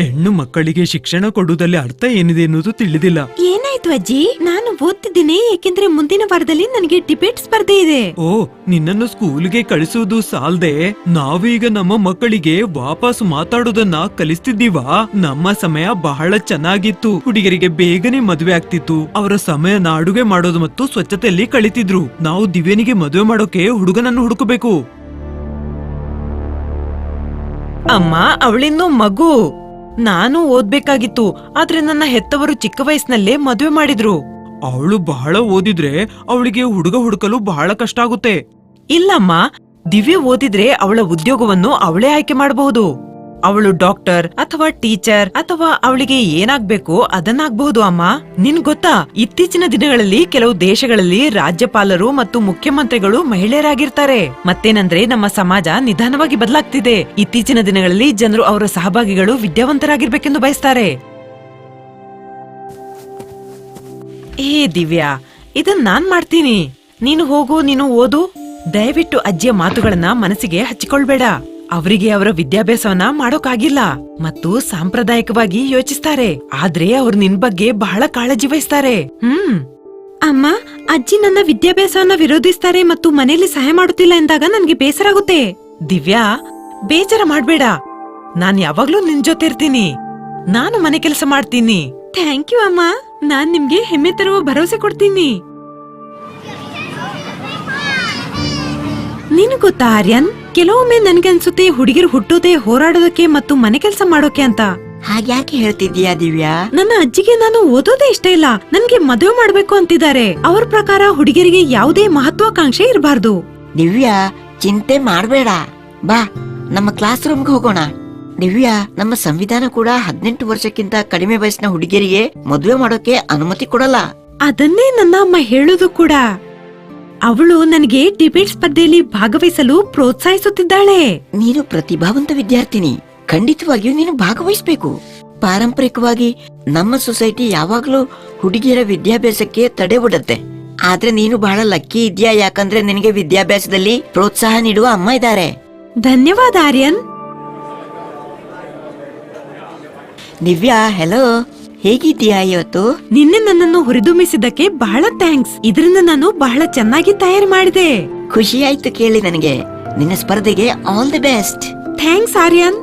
ಹೆಣ್ಣು ಮಕ್ಕಳಿಗೆ ಶಿಕ್ಷಣ ಕೊಡುವುದಲ್ಲಿ ಅರ್ಥ ಏನಿದೆ ಎನ್ನುವುದು ತಿಳಿದಿಲ್ಲ. ಏನಾಯ್ತು ಅಜ್ಜಿ? ನಾನು ಓದ್ತಿದ್ದೀನಿ ಏಕೆಂದ್ರೆ ಮುಂದಿನ ವಾರದಲ್ಲಿ ನನಗೆ ಡಿಬೇಟ್ ಸ್ಪರ್ಧೆ ಇದೆ. ಓ ನಿನ್ನನ್ನು ಸ್ಕೂಲ್ಗೆ ಕಳಿಸುವುದು ಸಾಲ್ದೆ ನಾವೀಗ ನಮ್ಮ ಮಕ್ಕಳಿಗೆ ವಾಪಸ್ ಮಾತಾಡೋದನ್ನ ಕಲಿಸ್ತಿದ್ದೀವಾ? ನಮ್ಮ ಸಮಯ ಬಹಳ ಚೆನ್ನಾಗಿತ್ತು. ಹುಡುಗರಿಗೆ ಬೇಗನೆ ಮದುವೆ ಆಗ್ತಿತ್ತು. ಅವರ ಸಮಯನ ಅಡುಗೆ ಮಾಡೋದು ಮತ್ತು ಸ್ವಚ್ಛತೆಯಲ್ಲಿ ಕಳಿತಿದ್ರು. ನಾವು ದಿವ್ಯನಿಗೆ ಮದುವೆ ಮಾಡೋಕೆ ಹುಡುಗನನ್ನು ಹುಡುಕಬೇಕು. ಅಮ್ಮ ಅವಳಿನ್ನೂ ಮಗು. ನಾನು ಓದ್ಬೇಕಾಗಿತ್ತು ಆದ್ರೆ ನನ್ನ ಹೆತ್ತವರು ಚಿಕ್ಕ ವಯಸ್ಸಿನಲ್ಲೇ ಮದುವೆ ಮಾಡಿದ್ರು. ಅವಳು ಬಹಳ ಓದಿದ್ರೆ ಅವಳಿಗೆ ಹುಡುಗ ಹುಡುಕಲು ಬಹಳ ಕಷ್ಟ ಆಗುತ್ತೆ. ಇಲ್ಲಮ್ಮ ದಿವ್ಯ ಓದಿದ್ರೆ ಅವಳ ಉದ್ಯೋಗವನ್ನು ಅವಳೇ ಆಯ್ಕೆ ಮಾಡಬಹುದು. ಅವಳು ಡಾಕ್ಟರ್ ಅಥವಾ ಟೀಚರ್ ಅಥವಾ ಅವಳಿಗೆ ಏನಾಗ್ಬೇಕು ಅದನ್ನಾಗ್ಬಹುದು ಅಮ್ಮ. ನಿನ್ ಗೊತ್ತಾ? ಇತ್ತೀಚಿನ ದಿನಗಳಲ್ಲಿ ಕೆಲವು ದೇಶಗಳಲ್ಲಿ ರಾಜ್ಯಪಾಲರು ಮತ್ತು ಮುಖ್ಯಮಂತ್ರಿಗಳು ಮಹಿಳೆಯರಾಗಿರ್ತಾರೆ. ಮತ್ತೇನಂದ್ರೆ ನಮ್ಮ ಸಮಾಜ ನಿಧಾನವಾಗಿ ಬದಲಾಗ್ತಿದೆ. ಇತ್ತೀಚಿನ ದಿನಗಳಲ್ಲಿ ಜನರು ಅವರ ಸಹಭಾಗಿಗಳು ವಿದ್ಯಾವಂತರಾಗಿರ್ಬೇಕೆಂದು ಬಯಸ್ತಾರೆ. ಏ ದಿವ್ಯಾ, ಇದನ್ ನಾನ್ ಮಾಡ್ತೀನಿ. ನೀನು ಹೋಗು, ನೀನು ಓದು. ದಯವಿಟ್ಟು ಅಜ್ಜಿಯ ಮಾತುಗಳನ್ನ ಮನಸ್ಸಿಗೆ ಹಚ್ಚಿಕೊಳ್ಬೇಡ. ಅವರಿಗೆ ಅವರ ವಿದ್ಯಾಭ್ಯಾಸವನ್ನ ಮಾಡೋಕಾಗಿಲ್ಲ ಮತ್ತು ಸಾಂಪ್ರದಾಯಿಕವಾಗಿ ಯೋಚಿಸ್ತಾರೆ. ಆದ್ರೆ ಅವ್ರು ನಿನ್ ಬಗ್ಗೆ ಬಹಳ ಕಾಳಜಿ ವಹಿಸ್ತಾರೆ. ಹ್ಮ್. ಅಮ್ಮ ಅಜ್ಜಿ ನನ್ನ ವಿದ್ಯಾಭ್ಯಾಸವನ್ನ ವಿರೋಧಿಸ್ತಾರೆ ಮತ್ತು ಮನೆಯಲ್ಲಿ ಸಹಾಯ ಮಾಡುತ್ತಿಲ್ಲ ಎಂದಾಗ ನನ್ಗೆ ಬೇಸರ ಆಗುತ್ತೆ ದಿವ್ಯಾ ಬೇಜಾರ ಮಾಡ್ಬೇಡ. ನಾನ್ ಯಾವಾಗ್ಲೂ ನಿನ್ ಜೊತೆ ಇರ್ತೀನಿ ನಾನು ಮನೆ ಕೆಲಸ ಮಾಡ್ತೀನಿ. ಥ್ಯಾಂಕ್ ಯು ಅಮ್ಮ. ನಾನ್ ನಿಮ್ಗೆ ಹೆಮ್ಮೆ ತರುವ ಭರವಸೆ ಕೊಡ್ತೀನಿ. ನೀನು ಗೊತ್ತಾ ಆರ್ಯನ್? ಕೆಲವೊಮ್ಮೆ ನನ್ಗನ್ಸುತ್ತೆ ಹುಡುಗಿರು ಹುಟ್ಟೋದೇ ಹೋರಾಡೋದಕ್ಕೆ ಮತ್ತು ಮನೆ ಕೆಲಸ ಮಾಡೋಕೆ ಅಂತ. ಹಾಗ್ಯಾಕೆ ಹೇಳ್ತಿದ್ಯಾ ದಿವ್ಯಾ? ನನ್ನ ಅಜ್ಜಿಗೆ ನಾನು ಓದೋದೇ ಇಷ್ಟ ಇಲ್ಲ. ನನ್ಗೆ ಮದುವೆ ಮಾಡ್ಬೇಕು ಅಂತಿದ್ದಾರೆ. ಅವ್ರ ಪ್ರಕಾರ ಹುಡುಗಿಯರಿಗೆ ಯಾವುದೇ ಮಹತ್ವಾಕಾಂಕ್ಷೆ ಇರಬಾರ್ದು. ದಿವ್ಯಾ ಚಿಂತೆ ಮಾಡ್ಬೇಡ. ಬಾ ನಮ್ಮ ಕ್ಲಾಸ್ ರೂಮ್ಗೆ ಹೋಗೋಣ. ದಿವ್ಯಾ ನಮ್ಮ ಸಂವಿಧಾನ ಕೂಡ ಹದಿನೆಂಟು ವರ್ಷಕ್ಕಿಂತ ಕಡಿಮೆ ವಯಸ್ಸಿನ ಹುಡುಗಿಯರಿಗೆ ಮದುವೆ ಮಾಡೋಕೆ ಅನುಮತಿ ಕೊಡಲ್ಲ. ಅದನ್ನೇ ನನ್ನ ಅಮ್ಮ ಹೇಳೋದು ಕೂಡ. ಅವಳು ನನಗೆ ಡಿಬೇಟ್ ಸ್ಪರ್ಧೆಯಲ್ಲಿ ಭಾಗವಹಿಸಲು ಪ್ರೋತ್ಸಾಹಿಸುತ್ತಿದ್ದಾಳೆ. ನೀನು ಪ್ರತಿಭಾವಂತ ವಿದ್ಯಾರ್ಥಿನಿ. ಖಂಡಿತವಾಗಿಯೂ ನೀನು ಭಾಗವಹಿಸಬೇಕು. ಪಾರಂಪರಿಕವಾಗಿ ನಮ್ಮ ಸೊಸೈಟಿ ಯಾವಾಗ್ಲೂ ಹುಡುಗಿಯರ ವಿದ್ಯಾಭ್ಯಾಸಕ್ಕೆ ತಡೆ ಒಡತ್ತೆ ಆದ್ರೆ ನೀನು ಬಹಳ ಲಕ್ಕಿ ಇದ್ಯಾ ಯಾಕಂದ್ರೆ ನಿನಗೆ ವಿದ್ಯಾಭ್ಯಾಸದಲ್ಲಿ ಪ್ರೋತ್ಸಾಹ ನೀಡುವ ಅಮ್ಮ ಇದ್ದಾರೆ. ಧನ್ಯವಾದ ಆರ್ಯನ್. ದಿವ್ಯಾ ಹೆಲೋ ಹೇಗಿದ್ದೀಯಾ ಇವತ್ತು ನಿನ್ನೆ ನನ್ನನ್ನು ಹುರಿದುಂಬಿಸಿದ್ದಕ್ಕೆ ಬಹಳ ಥ್ಯಾಂಕ್ಸ್. ಇದರಿಂದ ನಾನು ಬಹಳ ಚೆನ್ನಾಗಿ ತಯಾರು ಮಾಡಿದೆ. ಖುಷಿ ಆಯ್ತು ಕೇಳಿ ನನಗೆ. ನಿನ್ನ ಸ್ಪರ್ಧೆಗೆ all the best thanks Aryan.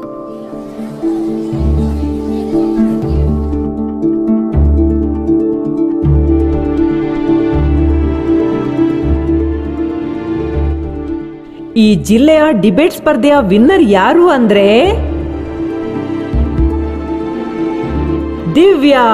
ಈ ಜಿಲ್ಲೆಯ ಡಿಬೇಟ್ ಸ್ಪರ್ಧೆಯ ವಿನ್ನರ್ ಯಾರು ಅಂದ್ರೆ ದಿವ್ಯಾ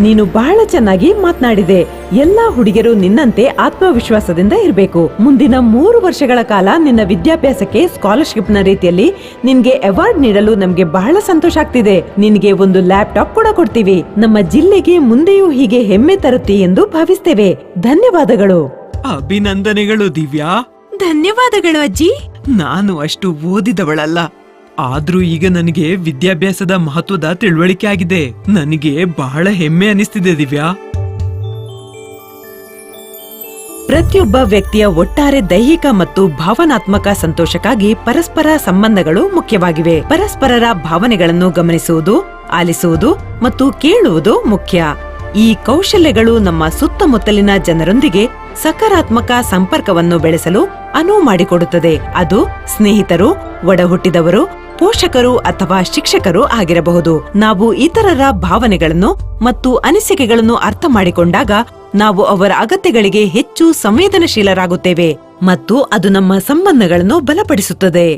ನೀನು ಬಹಳ ಚೆನ್ನಾಗಿ ಮಾತನಾಡಿದೆ. ಎಲ್ಲಾ ಹುಡುಗಿಯರು ನಿನ್ನಂತೆ ಆತ್ಮವಿಶ್ವಾಸದಿಂದ ಇರಬೇಕು. ಮುಂದಿನ ಮೂರು ವರ್ಷಗಳ ಕಾಲ ನಿನ್ನ ವಿದ್ಯಾಭ್ಯಾಸಕ್ಕೆ ಸ್ಕಾಲರ್ಶಿಪ್ನ ರೀತಿಯಲ್ಲಿ ನಿನ್ಗೆ ಅವಾರ್ಡ್ ನೀಡಲು ನಮ್ಗೆ ಬಹಳ ಸಂತೋಷ ಆಗ್ತಿದೆ. ನಿನ್ಗೆ ಒಂದು ಲ್ಯಾಪ್ಟಾಪ್ ಕೂಡ ಕೊಡ್ತೀವಿ. ನಮ್ಮ ಜಿಲ್ಲೆಗೆ ಮುಂದೆಯೂ ಹೀಗೆ ಹೆಮ್ಮೆ ತರುತ್ತಿ ಎಂದು ಭಾವಿಸ್ತೇವೆ. ಧನ್ಯವಾದಗಳು. ಅಭಿನಂದನೆಗಳು ದಿವ್ಯಾ. ಧನ್ಯವಾದಗಳು ಅಜ್ಜಿ. ನಾನು ಅಷ್ಟು ಓದಿದವಳಲ್ಲ. ಆದ್ರೂ ಈಗ ನನಗೆ ವಿದ್ಯಾಭ್ಯಾಸದ ಮಹತ್ವದ ತಿಳುವಳಿಕೆ ಆಗಿದೆ. ನನಗೆ ಬಹಳ ಹೆಮ್ಮೆ ಅನಿಸ್ತಿದೆ ದಿವ್ಯಾ. ಪ್ರತಿಯೊಬ್ಬ ವ್ಯಕ್ತಿಯ ಒಟ್ಟಾರೆ ದೈಹಿಕ ಮತ್ತು ಭಾವನಾತ್ಮಕ ಸಂತೋಷಕ್ಕಾಗಿ ಪರಸ್ಪರ ಸಂಬಂಧಗಳು ಮುಖ್ಯವಾಗಿವೆ. ಪರಸ್ಪರರ ಭಾವನೆಗಳನ್ನು ಗಮನಿಸುವುದು, ಆಲಿಸುವುದು ಮತ್ತು ಕೇಳುವುದು ಮುಖ್ಯ. ಈ ಕೌಶಲ್ಯಗಳು ನಮ್ಮ ಸುತ್ತಮುತ್ತಲಿನ ಜನರೊಂದಿಗೆ ಸಕಾರಾತ್ಮಕ ಸಂಪರ್ಕವನ್ನು ಬೆಳೆಸಲು ಅನುವು ಮಾಡಿಕೊಡುತ್ತದೆ. ಅದು ಸ್ನೇಹಿತರು, ಒಡಹುಟ್ಟಿದವರು ಪೋಷಕರು ಅಥವಾ ಶಿಕ್ಷಕರು ಆಗಿರಬಹುದು. ನಾವು ಇತರರ ಭಾವನೆಗಳನ್ನು ಮತ್ತು ಅನಿಸಿಕೆಗಳನ್ನು ಅರ್ಥ ಮಾಡಿಕೊಂಡಾಗ ನಾವು ಅವರ ಅಗತ್ಯಗಳಿಗೆ ಹೆಚ್ಚು ಸಂವೇದನಶೀಲರಾಗುತ್ತೇವೆ ಮತ್ತು ಅದು ನಮ್ಮ ಸಂಬಂಧಗಳನ್ನು ಬಲಪಡಿಸುತ್ತದೆ.